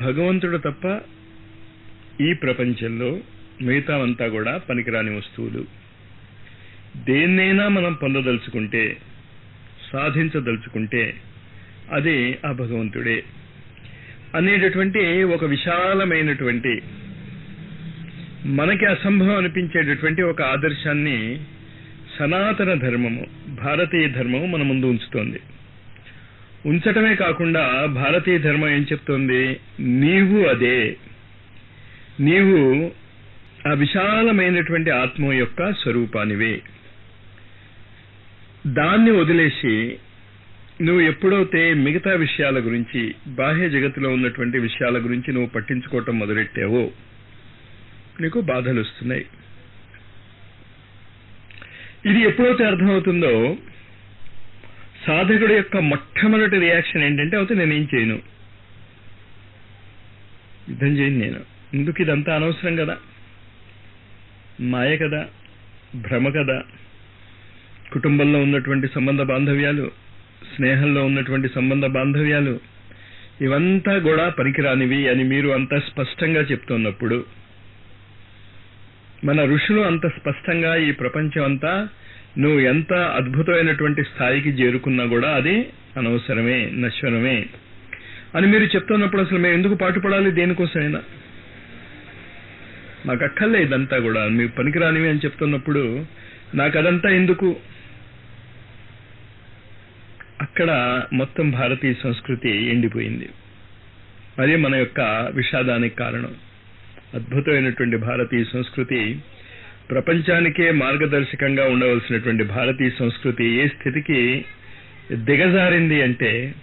భగవంతుడు తప్ప ఈ ప్రపంచంలో మిగతావంతా కూడా పనికిరాని వస్తువులు. దేన్నైనా మనం పొందదలుచుకుంటే సాధించదలుచుకుంటే అదే ఆ భగవంతుడే. అనేటటువంటి ఒక విశాలమైనటువంటి మనకి అసంభవం అనిపించేటటువంటి ఒక ఆదర్శాన్ని సనాతన ధర్మము భారతీయ ధర్మము మన ముందు ఉంచుతోంది. ఉంచటమే కాకుండా భారతీయ ధర్మం ఏం చెప్తోంది? నీవు అదే. నీవు ఆ విశాలమైనటువంటి ఆత్మ యొక్క స్వరూపానివే. దాన్ని వదిలేసి నువ్వు ఎప్పుడైతే మిగతా విషయాల గురించి బాహ్య జగత్తులో ఉన్నటువంటి విషయాల గురించి నువ్వు పట్టించుకోవటం మొదలెట్టావో నీకు బాధలు వస్తున్నాయి. ఇది ఎప్పుడైతే అర్థమవుతుందో సాధకుడు యొక్క మొట్టమొదటి రియాక్షన్ ఏంటంటే అవుతే నేనేం చేయను. యుద్ధం చేయను నేను. ఎందుకు ఇదంతా అనవసరం కదా? మాయ కదా? భ్రమ కదా? కుటుంబంలో ఉన్నటువంటి సంబంధ బాంధవ్యాలు స్నేహంలో ఉన్నటువంటి సంబంధ బాంధవ్యాలు ఇవంతా కూడా పనికిరానివి అని మీరు అంత స్పష్టంగా చెప్తున్నప్పుడు మన ఋషులు అంత స్పష్టంగా ఈ ప్రపంచం అంతా నువ్వు ఎంత అద్భుతమైనటువంటి స్థాయికి చేరుకున్నా కూడా అది అనవసరమే నశ్వరమే. అని మీరు చెప్తున్నప్పుడు అసలు మేము ఎందుకు పాటుపడాలి దేనికోసమైనా? నాకు అక్కర్లే ఇదంతా కూడా. మీరు పనికిరానివి అని చెప్తున్నప్పుడు నాకు అదంతా ఎందుకు? అక్కడ మొత్తం భారతీయ సంస్కృతి ఎండిపోయింది. మరి మన యొక్క విషాదానికి కారణం. అద్భుతమైనటువంటి భారతీయ సంస్కృతి ప్రపంచానికే మార్గదర్శకంగా ఉండవలసినటువంటి భారతీయ సంస్కృతి ఏ స్థితికి దిగజారింది అంటే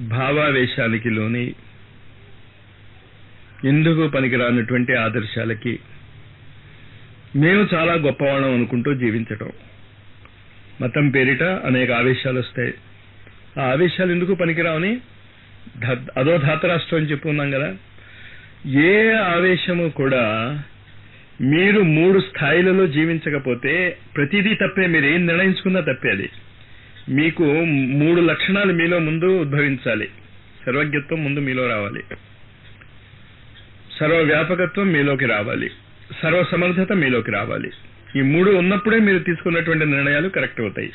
భావావేశానికి లోని ఎందుకు పనికిరానటువంటి ఆదర్శాలకి. మేము చాలా గొప్పవాళ్ళం అనుకుంటూ జీవించటం. మతం పేరిట అనేక ఆవేశాలు వస్తాయి. ఆ ఆవేశాలు ఎందుకు పనికిరావని అదో ధాతరాష్ట్రం అని చెప్పుకున్నాం కదా. ఏ ఆవేశము కూడా మీరు మూడు స్థాయిలలో జీవించకపోతే ప్రతిదీ తప్పే మీరు ఏం నిర్ణయించుకున్నా తప్పే అది. మీకు మూడు లక్షణాలు మీలో ముందు ఉద్భవించాలి. సర్వజ్ఞత్వం ముందు మీలో రావాలి. సర్వవ్యాపకత్వం మీలోకి రావాలి. సర్వ సమర్థత మీలోకి రావాలి. ఈ మూడు ఉన్నప్పుడే మీరు తీసుకున్నటువంటి నిర్ణయాలు కరెక్ట్ అవుతాయి.